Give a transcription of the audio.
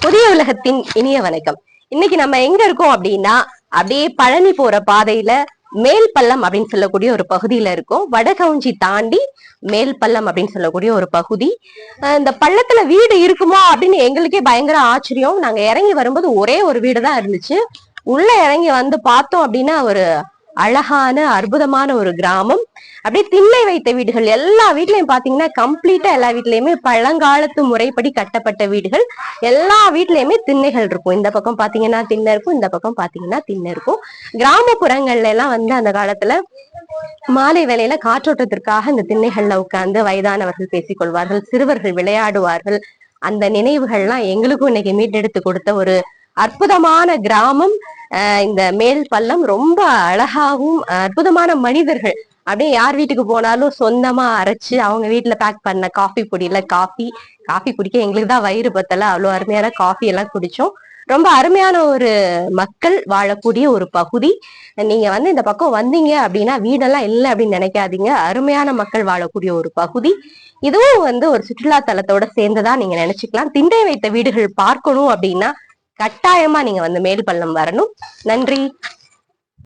புதிய உலகத்தின் இனிய வணக்கம். இன்னைக்கு நம்ம எங்க இருக்கோம் அப்படின்னா அப்படியே பழனி போற பாதையில மேல் பள்ளம் அப்படின்னு சொல்லக்கூடிய ஒரு பகுதியில இருக்கோம். வடகவுஞ்சி தாண்டி மேல் பள்ளம் அப்படின்னு சொல்லக்கூடிய ஒரு பகுதி. இந்த பள்ளத்துல வீடு இருக்குமா அப்படின்னு எங்களுக்கே பயங்கர ஆச்சரியம். நாங்க இறங்கி வரும்போது ஒரே ஒரு வீடு தான் இருந்துச்சு. உள்ள இறங்கி வந்து பார்த்தோம் அப்படின்னா ஒரு அழகான அற்புதமான ஒரு கிராமம். அப்படியே திண்ணை வைத்த வீடுகள். எல்லா வீட்லயும் பாத்தீங்கன்னா கம்ப்ளீட்டா எல்லா வீட்லயுமே பழங்காலத்து முறைப்படி கட்டப்பட்ட வீடுகள். எல்லா வீட்லயுமே திண்ணைகள் இருக்கும். இந்த பக்கம் பாத்தீங்கன்னா திண்ணை இருக்கும். இந்த பக்கம் பாத்தீங்கன்னா திண்ணை இருக்கும். கிராமப்புறங்கள்ல எல்லாம் வந்து அந்த காலத்துல மாலை வேலையில காற்றோட்டத்திற்காக இந்த திண்ணைகள்ல உட்கார்ந்து வயதானவர்கள் பேசிக் கொள்வார்கள். சிறுவர்கள் விளையாடுவார்கள். அந்த நினைவுகள்லாம் எங்களுக்கும் இன்னைக்கு மீட்டெடுத்து கொடுத்த ஒரு அற்புதமான கிராமம். இந்த மேல் பள்ளம் ரொம்ப அழகாகவும் அற்புதமான மனிதர்கள். அப்படியே யார் வீட்டுக்கு போனாலும் சொந்தமா அரைச்சு அவங்க வீட்டுல பேக் பண்ண காஃபி பொடியில காஃபி காஃபி குடிக்க எங்களுக்கு தான் வயிறு பத்தல. அவ்வளவு அருமையான காஃபி எல்லாம் குடிச்சோம். ரொம்ப அருமையான ஒரு மக்கள் வாழக்கூடிய ஒரு பகுதி. நீங்க வந்து இந்த பக்கம் வந்தீங்க அப்படின்னா வீடெல்லாம் இல்லை அப்படின்னு நினைக்காதீங்க. அருமையான மக்கள் வாழக்கூடிய ஒரு பகுதி. இதுவும் வந்து ஒரு சுற்றுலா தலத்தோட சேர்ந்ததா நீங்க நினைச்சுக்கலாம். திண்டை வைத்த வீடுகள் பார்க்கணும் அப்படின்னா கட்டாயமா நீங்க வந்து மேல் பள்ளம் வரணும். நன்றி.